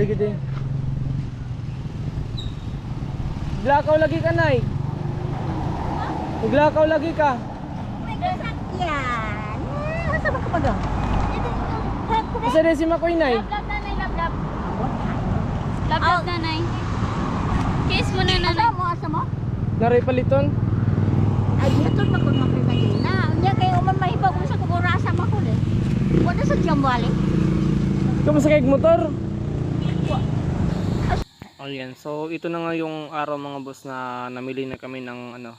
Balik ito Glakaw lagi ka, Nay. Glakaw lagi ka. Yan. Ah, Saan ka pa daw? Isa din si Makoy, Nay. Love, love, nanay, love. Love, love, nanay. Kiss mo na, nanay. Asa mo, asa mo? Naray paliton. Ay, ito na kung makikita na. Hindi kayo uman mahibag mo sa kuburasa mo ko eh. Wala sa jambali. Kamusta kay motor? Ayan, so ito na nga yung araw mga boss na namili na kami ng ano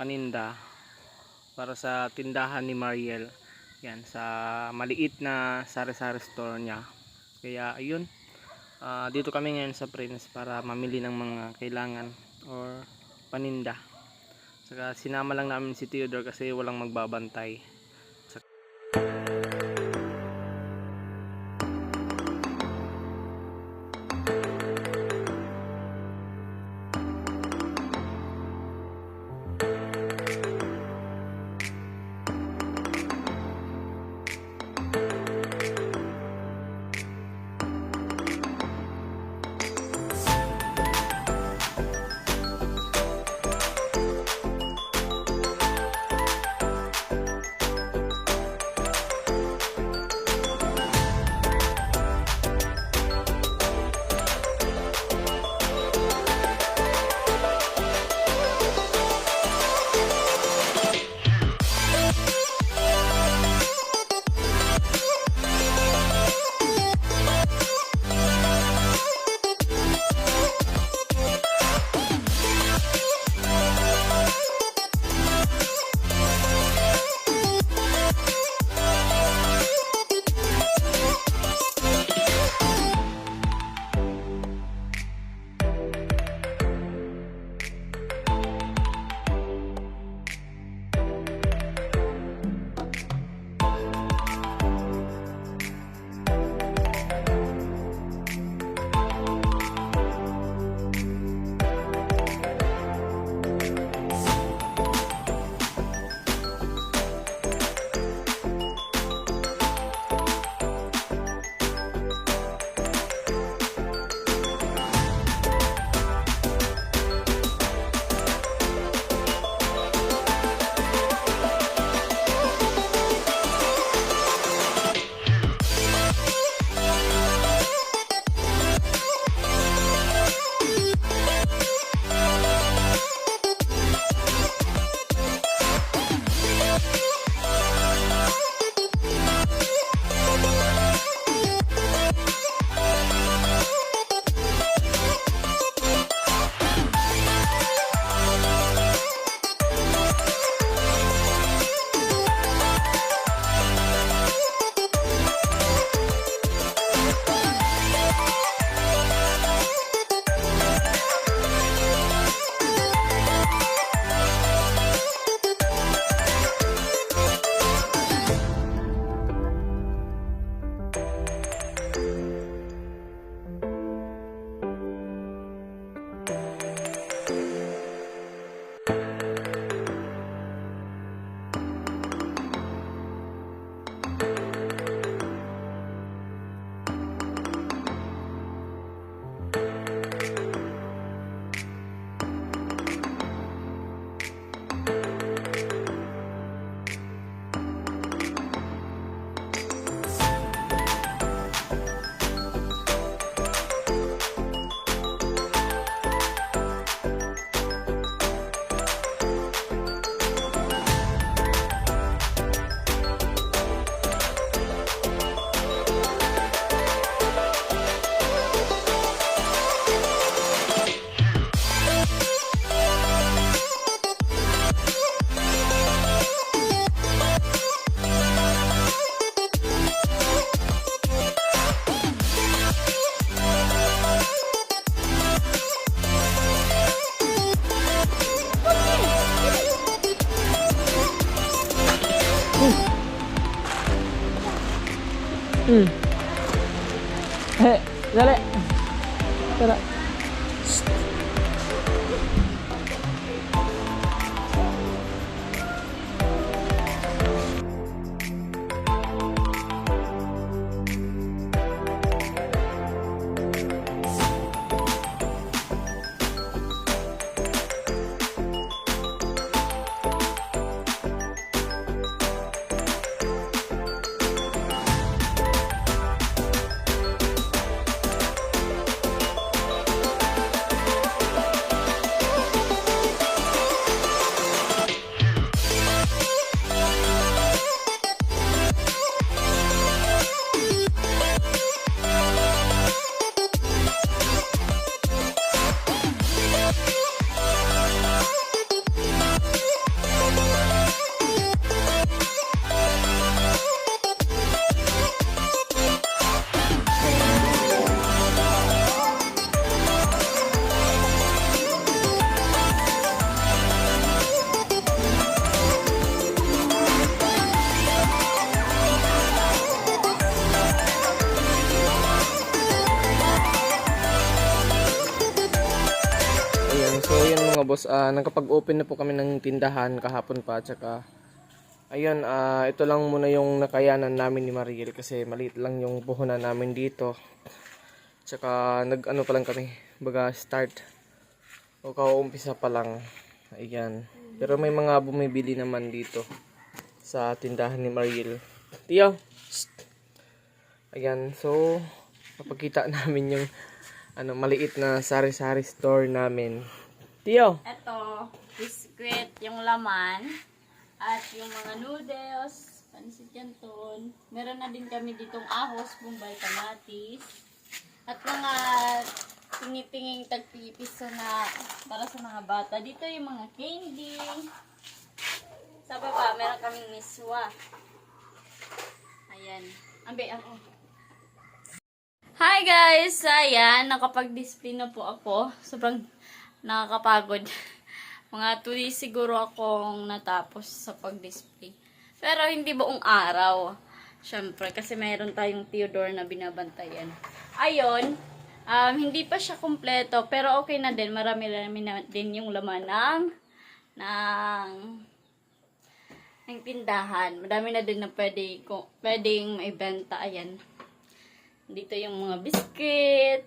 paninda para sa tindahan ni Mariel. Yan, sa maliit na sari-sari store niya. Kaya ayun, ah, dito kami ngayon sa Prince para mamili ng mga kailangan or paninda. Saka sinama lang namin si Theodore kasi walang magbabantay. 嗯，嘿，再嘞，来。了 boss, ah, nagkapag-open na po kami ng tindahan kahapon pa. Tsaka, ayun, ah, ito lang muna yung nakayanan namin ni Mariel kasi maliit lang yung puhunan namin dito. Tsaka, nag-ano pa lang kami, baga start. O kauumpisa pa lang. Ayan. Pero may mga bumibili naman dito sa tindahan ni Mariel. Shh. Ayan, so, napakita namin yung ano, maliit na sari-sari store namin. Tiyo! Ito, biscuit, yung laman, at yung mga noodles, pansit canton. Meron na din kami ditong ahos, bombay, kamatis, at mga tingi-tinging tagpipis na para sa mga bata. Dito yung mga candy. Sa baba, meron kaming miswa. Ayan. Ambe, ako. Hi guys! Ayan, nakapag-display na po ako. Sobrang nakakapagod. Mga 2 days siguro akong natapos sa pag-display. Pero hindi buong araw. Siyempre, kasi mayroon tayong Theodore na binabantayan. Ayun, um, hindi pa siya kumpleto, pero okay na din. Marami-rami na din yung laman ng, ng, ng tindahan. Madami na din na pwede, pwedeng maibenta. Ayan. Dito yung mga biscuit.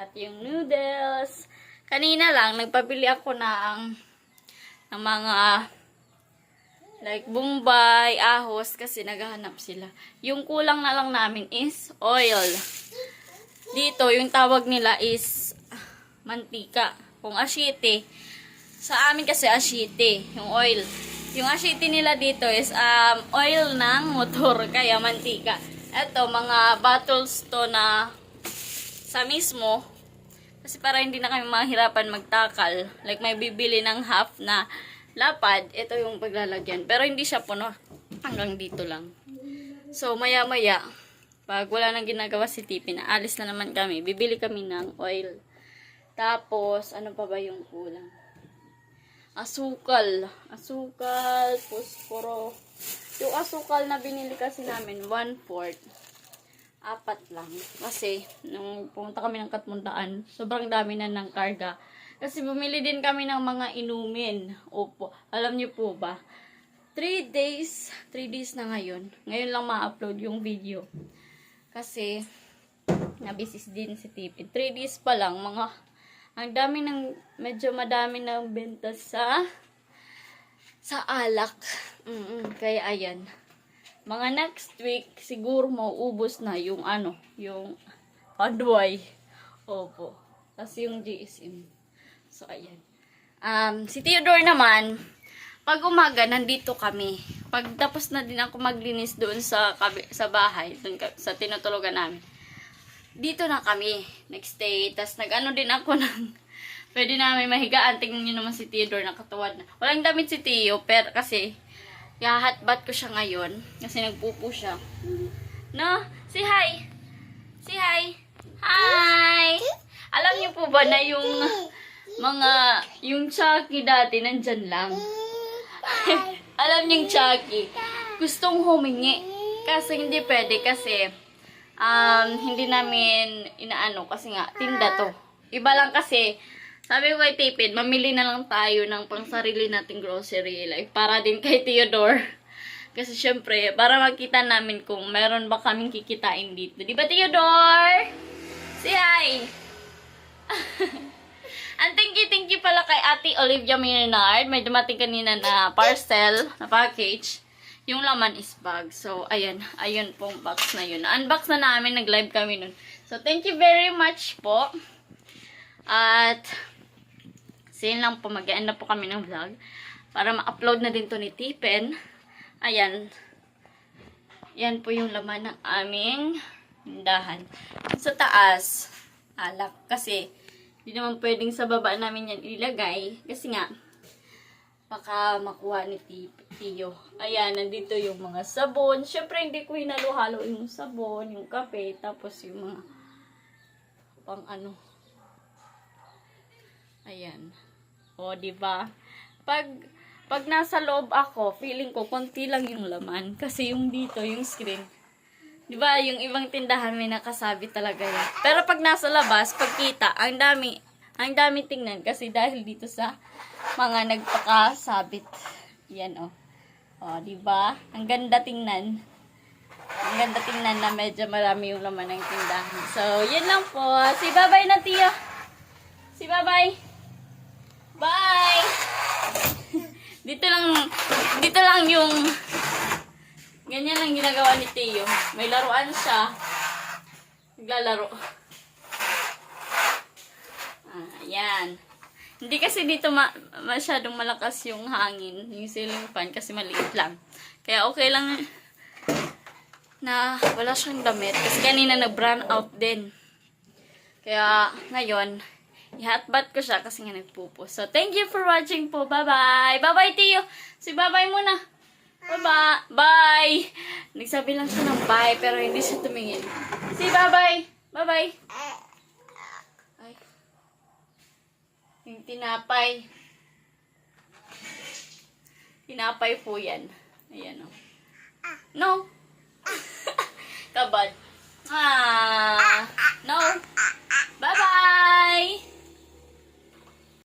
At yung noodles. Kanina lang, nagpabili ako ng, ng mga like bombay, ahos, kasi naghahanap sila. Yung kulang na lang namin is oil. Dito, yung tawag nila is mantika. Kung ashite. Sa amin kasi ashite, yung oil. Yung ashite nila dito is um, oil ng motor, kaya mantika. Eto, mga bottles to na sa mismo. Kasi para hindi na kami mahirapan magtakal. Like may bibili ng half na lapad, ito yung paglalagyan. Pero hindi siya puno. Hanggang dito lang. So, maya-maya, pag wala nang ginagawa si Tipi, na alis na naman kami, bibili kami ng oil. Tapos, ano pa ba yung kulang? Asukal. Asukal, posporo. Yung asukal na binili kasi namin, one-fourth. Apat lang. Kasi, nung pumunta kami ng Katmundaan, sobrang dami na ng karga. Kasi bumili din kami ng mga inumin. Opo. Alam niyo po ba? 3 days, 3 days na ngayon. Ngayon lang ma-upload yung video. Kasi, nabisis din si Tipid. 3 days pa lang, mga, ang dami ng, medyo madami ng benta sa, sa alak. Mm kaya ayan. Mga next week, siguro mauubos na yung ano, yung Padway. Opo. Tapos yung GSM. So, ayan. Um, si Theodore naman, pag umaga, nandito kami. Pag tapos na din ako maglinis doon sa, sa bahay, doon sa tinutulugan namin, dito na kami nagstay. Tapos nag-ano din ako ng, pwede namin mahigaan. Tingnan nyo naman si Theodore, nakatuwad na. Walang damit si Theo, pero kasi, yahatbat ko siya ngayon. Kasi nagpupo siya. No? Say hi! Say hi! Hi! Alam niyo po ba na yung mga, yung Chucky dati, nandyan lang. Alam niyo yung Chucky, gustong humingi. Kasi hindi pwede kasi um, hindi namin inaano kasi nga, tinda to. Iba lang kasi, sabi ko kay Tipid, mamili na lang tayo ng pangsarili nating grocery. Like, para din kay Theodore. Kasi syempre, para makita namin kung meron ba kaming kikitain dito. Di ba, Theodore? Say hi! And thank you, thank you pala kay Ate Olivia Maynard. May dumating kanina na parcel, na package. Yung laman is bag. So, ayan. Ayun pong box na yun. Unbox na namin. Nag-live kami nun. So, thank you very much po. At, sin lang po. Mag-end na po kami ng vlog. Para ma-upload na din to ni Tipen. Ayan. Yan po yung laman ng aming tindahan. Sa taas, alak. Kasi, hindi naman pwedeng sa baba namin yan ilagay. Kasi nga, baka makuha ni Ti- Tiyo. Ayan, nandito yung mga sabon. Siyempre, hindi ko hinalo-halo yung sabon, yung kape, tapos yung mga pang ano. Ayan. O, di ba? Pag pag nasa loob ako, feeling ko konti lang yung laman kasi yung dito, yung screen. 'Di ba, yung ibang tindahan may nakasabi talaga yan. Pero pag nasa labas, pagkita, ang dami Ang dami tingnan kasi dahil dito sa mga nagpakasabit. Yan oh. Oh, di ba? Ang ganda tingnan. Ang ganda tingnan na medyo marami yung laman ng tindahan. So, yun lang po. Si babay na tiyo. Si babay. Bye! dito lang, dito lang yung ganyan lang ginagawa ni Tio. May laruan siya. Naglalaro. Ah, yan. Hindi kasi dito ma- masyadong malakas yung hangin, yung ceiling fan kasi maliit lang. Kaya okay lang na wala siyang damit kasi kanina nag-brown out din. Kaya ngayon, ihatbat ko siya kasi nga nagpupo. So, thank you for watching po. Bye-bye! Bye-bye, Tio! Si bye-bye muna! Bye-bye! Bye! Nagsabi lang siya ng bye pero hindi siya tumingin. Si bye-bye! Bye-bye! Ay. Yung tinapay. Tinapay po yan. Ayan o. No. Kabad. Ah. No. Bye-bye.